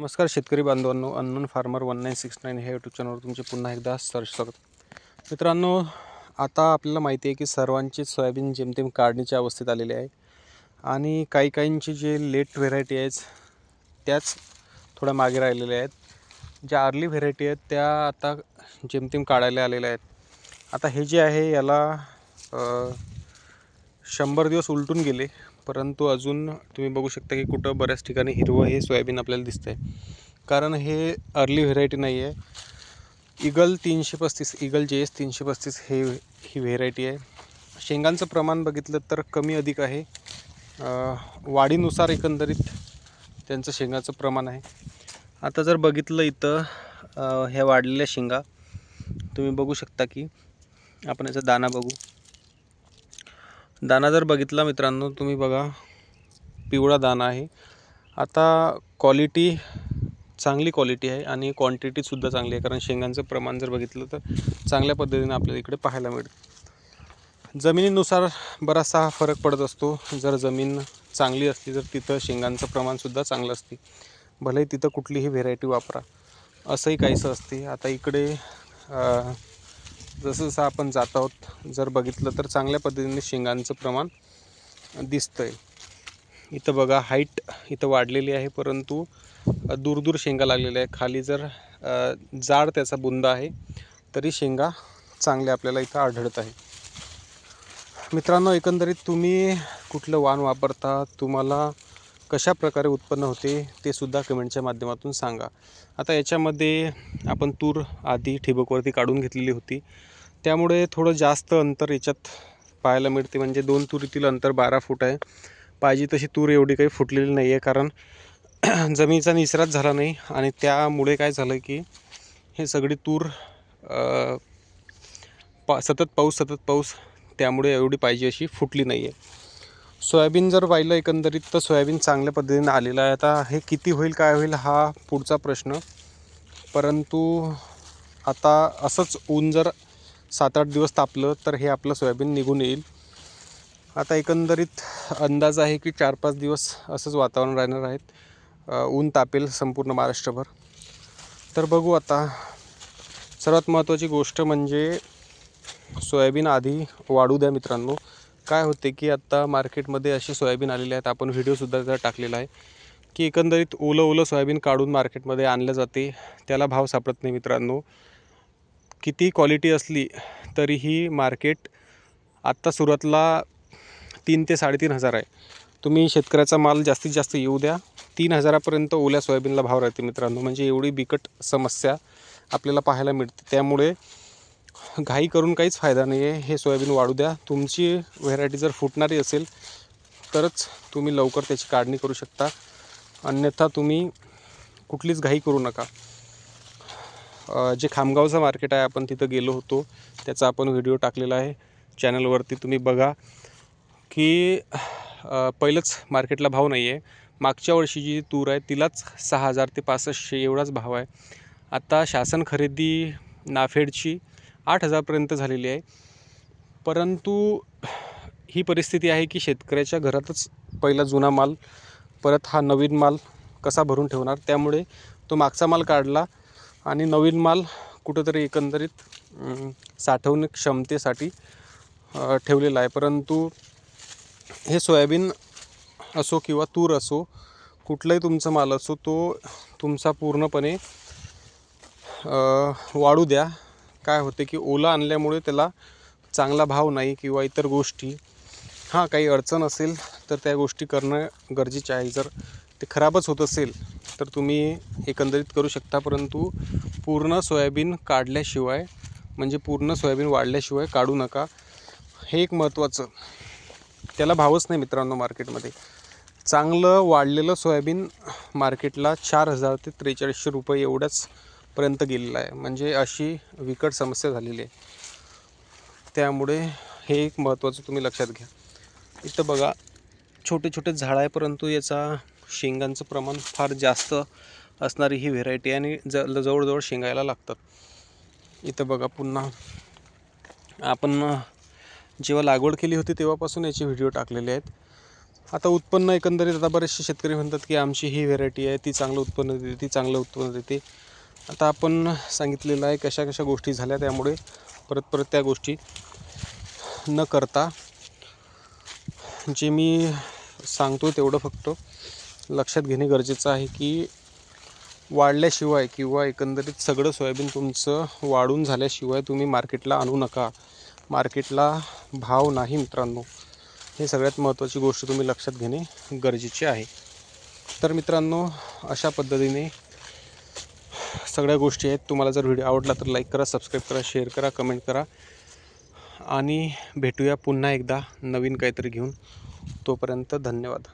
नमस्कार शेतकरी बांधवांनो unknown farmer one nine six nine ह्या यूट्यूब चॅनलवर तुमचे पुन्हा एकदा सर स्वागत. मित्रांनो आता आपल्याला माहिती आहे की सर्वांचे सोयाबीन जेमतेम काढणीच्या अवस्थेत आलेले आहे आणि काही काहींचे जे लेट व्हेरायटी आहेत त्याच थोड्या मागे राहिलेल्या आहेत. ज्या अर्ली व्हेरायटी आहेत त्या आता जेमतेम काढायला आलेल्या आहेत. आता हे जे आहे याला शंभर दिवस उलटून गेले. परंतु अजून तुम्ही बघू शकता की कुठं बऱ्याच ठिकाणी हिरवं हे सोयाबीन आपल्याला दिसतं आहे कारण हे अर्ली व्हेरायटी नाही आहे इगल तीनशे पस्तीस इगल जे एस तीनशे पस्तीस हे ही व्हेरायटी आहे. शेंगांचं प्रमाण बघितलं तर कमी अधिक आहे. वाढीनुसार एकंदरीत त्यांचं शेंगाचं प्रमाण आहे. आता जर बघितलं इथं ह्या वाढलेल्या शेंगा तुम्ही बघू शकता की आपण याचा दाना बघू. दाना जर बघितला मित्रांनो तुम्ही बघा पिवळा दाना आहे. आता क्वालिटी चांगली क्वालिटी आहे आणि क्वांटिटीसुद्धा चांगली आहे. कारण शेंगांचं प्रमाण जर बघितलं तर चांगल्या पद्धतीने आपल्याला इकडे पाहायला मिळतं. जमिनीनुसार बराचसा फरक पडत असतो. जर जमीन चांगली असली तर तिथं शेंगांचं प्रमाणसुद्धा चांगलं असते. भले तिथं कुठलीही व्हेरायटी वापरा. असंही काहीसं असते. आता इकडे जसं जसं आपण जात आहोत जर बघितलं तर चांगल्या पद्धतीने शेंगांचं प्रमाण दिसतं आहे इथं बघा हाईट इथं वाढलेली आहे परंतु दूरदूर दूर दूर शेंगा लागलेल्या आहे खाली जर जाड त्याचा बुंदा आहे तरी शेंगा चांगल्या आपल्याला इथं आढळत आहे मित्रांनो एकंदरीत तुम्ही कुठलं वाण वापरता? तुम्हाला कशा प्रकारे उत्पन्न होते ते सुद्धा कमेंटच्या माध्यमातून सांगा. आता याच्यामध्ये आपण तूर आधी ठिबकवरती काढून घेतलेली होती. त्यामुळे थोडं जास्त अंतर याच्यात पाहायला मिळते. म्हणजे दोन तुरीतील अंतर बारा फूट आहे. पाहिजे तशी तूर एवढी काही फुटलेली नाही आहे कारण जमिनीचा निसराच झाला नाही. आणि त्यामुळे काय झालं की हे सगळी तूर पा सतत पाऊस सतत पाऊस त्यामुळे एवढी पाहिजे अशी फुटली नाही आहे सोयाबीन जर पाहिलं एकंदरीत तर सोयाबीन चांगल्या पद्धतीने आलेलं आहे. आता हे किती होईल काय होईल हा पुढचा प्रश्न. परंतु आता असंच ऊन जर सात आठ दिवस तापलं तर हे आपलं सोयाबीन निघून येईल. आता एकंदरीत अंदाज आहे की चार पाच दिवस असंच वातावरण राहणार आहेत ऊन तापेल संपूर्ण महाराष्ट्रभर. तर बघू आता. सर्वात महत्त्वाची गोष्ट म्हणजे सोयाबीन आधी वाढू द्या मित्रांनो. काय होते की आत्ता मार्केटमध्ये अशी सोयाबीन आलेली आहेत. आपण व्हिडिओसुद्धा त्याचा टाकलेला आहे की एकंदरीत ओलं ओलं सोयाबीन काढून मार्केटमध्ये आणलं जाते. त्याला भाव सापडत नाही मित्रांनो. किती क्वालिटी असली तरीही मार्केट आत्ता सुरुवातला तीन ते साडेतीन हजार आहे. तुम्ही शेतकऱ्याचा माल जास्तीत जास्त येऊ द्या. तीन हजारापर्यंत ओल्या सोयाबीनला भाव राहते मित्रांनो. म्हणजे एवढी बिकट समस्या आपल्याला पाहायला मिळते. त्यामुळे घाई करून काहीच फायदा नाही आहे हे सोयाबीन वाढू द्या. तुमची व्हेरायटी जर फुटणारी असेल तरच तुम्ही लवकर त्याची काढणी करू शकता. अन्यथा तुम्ही कुठलीच घाई करू नका. जे खामगावचं मार्केट आहे आपण तिथं गेलो होतो. त्याचा आपण व्हिडिओ टाकलेला आहे. चॅनलवरती तुम्ही बघा की पहिलंच मार्केटला भाव नाही आहे मागच्या वर्षी जी तूर आहे तिलाच सहा हजार ते पासष्टशे एवढाच भाव आहे. आता शासन खरेदी नाफेडची आठ हजारपर्यंत झालेली आहे. परंतु ही परिस्थिती आहे की शेतकऱ्याच्या घरातच पहिला जुना माल परत हा नवीन माल कसा भरून ठेवणार? त्यामुळे तो मागचा माल काढला आणि नवीन माल कुठंतरी एकंदरीत अं, क्षमतेसाठी ठेवलेला आहे. परंतु हे सोयाबीन असो किंवा तूर असो कुठलाही तुमचा माल असो तो तुमचा पूर्णपणे वाढू द्या. काय होते की ओला आणल्यामुळे त्याला चांगला भाव नाही किंवा इतर गोष्टी. हां काही अडचण असेल तर त्या गोष्टी करणं गरजेचे आहे. जर ते खराबच होत असेल तर तुम्ही एकंदरीत करू शकता परंतु पूर्ण सोयाबीन काढल्याशिवाय म्हणजे पूर्ण सोयाबीन वाढल्याशिवाय काढू नका. हे एक महत्त्वाचं. त्याला भावच नाही मित्रांनो मार्केटमध्ये. चांगलं वाढलेलं सोयाबीन मार्केटला चार हजार ते त्रेचाळीसशे रुपये एवढ्याच पर्यंत गेलेलं आहे. म्हणजे अशी विकट समस्या झालेली आहे. त्यामुळे हे एक महत्त्वाचं तुम्ही लक्षात घ्या. इथं बघा छोटे छोटे झाड आहे परंतु याचा शेंगांचं प्रमाण फार जास्त असणारी ही व्हेरायटी आणि ज जवळजवळ शेंगायला लागतात. इथं बघा पुन्हा आपण जेव्हा लागवड केली होती तेव्हापासून याचे व्हिडिओ टाकलेले आहेत. आता उत्पन्न एकंदरीत आता बरेचसे शेतकरी म्हणतात की आमची ही व्हेरायटी आहे ती चांगलं उत्पन्न देते ती चांगलं उत्पन्न देते. आता आपण सांगितलेलं आहे कशा कशा गोष्टी झाल्या त्यामुळे परत परत त्या गोष्टी न करता जे मी सांगतो तेवढं फक्त लक्षात घेणे गरजेचं आहे की वाढल्याशिवाय किंवा एकंदरीत सगळं सोयाबीन तुमचं वाढून झाल्याशिवाय तुम्ही मार्केटला आणू नका. मार्केटला भाव नाही मित्रांनो. हे सगळ्यात महत्त्वाची गोष्ट तुम्ही लक्षात घेणे गरजेचे आहे. तर मित्रांनो अशा पद्धतीने सगळ्या गोष्टी आहेत. तुम्हाला जर व्हिडिओ आवडला तर लाईक करा सबस्क्राईब करा शेअर करा कमेंट करा. आणि भेटूया पुन्हा एकदा नवीन काहीतरी घेऊन. तोपर्यंत धन्यवाद.